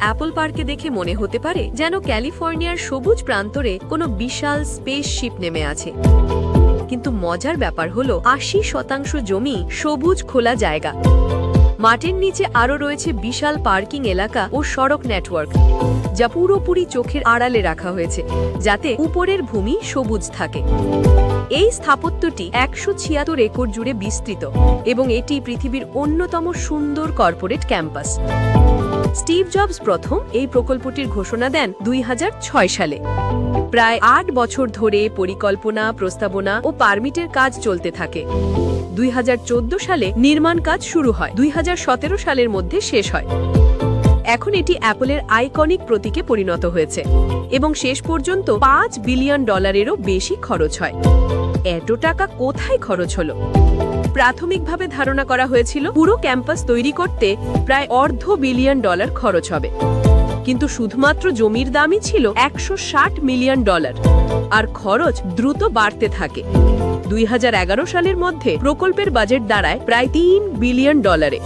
Apple পার্কে দেখে মনে হতে পারে যেন ক্যালিফোর্নিয়ার সবুজ প্রান্তরে কোনো বিশাল স্পেস শিপ নেমে আছে। কিন্তু মজার ব্যাপার হলো আশি শতাংশ জমি সবুজ খোলা জায়গা। মাটির নিচে আরও রয়েছে বিশাল পার্কিং এলাকা ও সড়ক নেটওয়ার্ক, যা পুরোপুরি চোখের আড়ালে রাখা হয়েছে, যাতে উপরের ভূমি সবুজ থাকে। এই স্থাপত্যটি একশো ছিয়াত্তর একর জুড়ে বিস্তৃত এবং এটি পৃথিবীর অন্যতম সুন্দর কর্পোরেট ক্যাম্পাস। স্টিভ জবস প্রথম এই প্রকল্পটির ঘোষণা দেন দুই হাজার ছয় সালে। প্রায় আট বছর ধরে পরিকল্পনা, প্রস্তাবনা ও পারমিটের কাজ চলতে থাকে। দুই হাজার চোদ্দ সালে নির্মাণ কাজ শুরু হয়। দুই হাজার সতেরো সালের মধ্যে শেষ হয়। এখন এটি অ্যাপলের আইকনিক প্রতীকে পরিণত হয়েছে এবং শেষ পর্যন্ত পাঁচ বিলিয়ন ডলারেরও বেশি খরচ হয়। এত টাকা কোথায় খরচ হলো? প্রাথমিকভাবে ধারণা করা হয়েছিল, পুরো ক্যাম্পাস তৈরি করতে প্রায় অর্ধ বিলিয়ন ডলার খরচ হবে। কিন্তু শুধুমাত্র জমির দামই ছিল একশো ষাট মিলিয়ন ডলার। আর খরচ দ্রুত বাড়তে থাকে। দুই হাজার এগারো সালের মধ্যে প্রকল্পের বাজেট দাঁড়ায় প্রায় তিন বিলিয়ন ডলারে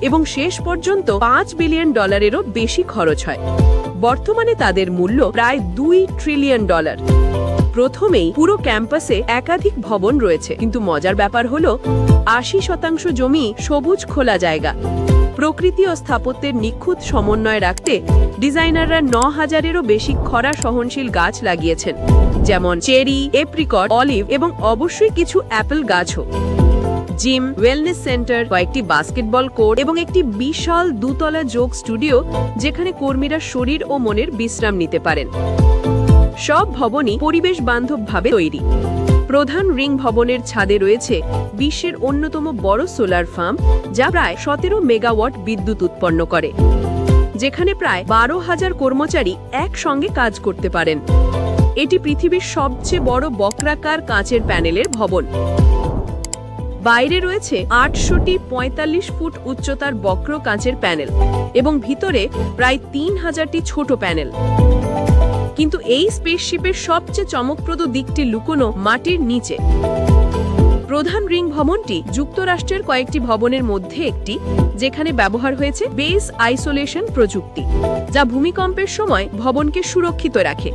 এবং শেষ পর্যন্ত পাঁচ বিলিয়ন ডলারেরও বেশি খরচ হয়। বর্তমানে তাদের মূল্য প্রায় দুই ট্রিলিয়ন ডলার। প্রথমেই পুরো ক্যাম্পাসে একাধিক ভবন রয়েছে। কিন্তু মজার ব্যাপার হলো, আশি শতাংশ জমি সবুজ খোলা জায়গা। প্রকৃতি ও স্থাপত্যের নিখুঁত সমন্বয় রাখতে ডিজাইনাররা ন হাজারেরও বেশি খরা সহনশীল গাছ লাগিয়েছেন, যেমন চেরি, এপ্রিকট, অলিভ এবং অবশ্যই কিছু অ্যাপেল গাছও। জিম, ওয়েলনেস সেন্টার, কয়েকটি বাস্কেটবল কোর্ট এবং একটি বিশাল দুতলা যোগ স্টুডিও যেখানে কর্মীরা শরীর ও মনের বিশ্রাম নিতে পারেন। সব ভবনই পরিবেশ বান্ধবভাবে তৈরি। প্রধান রিং ভবনের ছাদে রয়েছে বিশ্বের অন্যতম বড় সোলার ফার্ম, যা প্রায় সতেরো মেগাওয়াট বিদ্যুৎ উৎপন্ন করে, যেখানে প্রায় বারো হাজার কর্মচারী একসঙ্গে কাজ করতে পারেন। এটি পৃথিবীর সবচেয়ে বড় বক্রাকার কাঁচের প্যানেলের ভবন। বাইরে রয়েছে আটশোটি পঁয়তাল্লিশ ফুট উচ্চতার বক্র কাঁচের প্যানেল এবং ভিতরে প্রায় তিন হাজারটি ছোট প্যানেল। কিন্তু এই স্পেসশিপের সবচেয়ে চমকপ্রদ দিকটি লুকোনো মাটির নিচে। প্রধান রিং ভবনটি যুক্তরাষ্ট্রের কয়েকটি ভবনের মধ্যে একটি, যেখানে ব্যবহার হয়েছে বেস আইসোলেশন প্রযুক্তি, যা ভূমিকম্পের সময় ভবনকে সুরক্ষিত রাখে।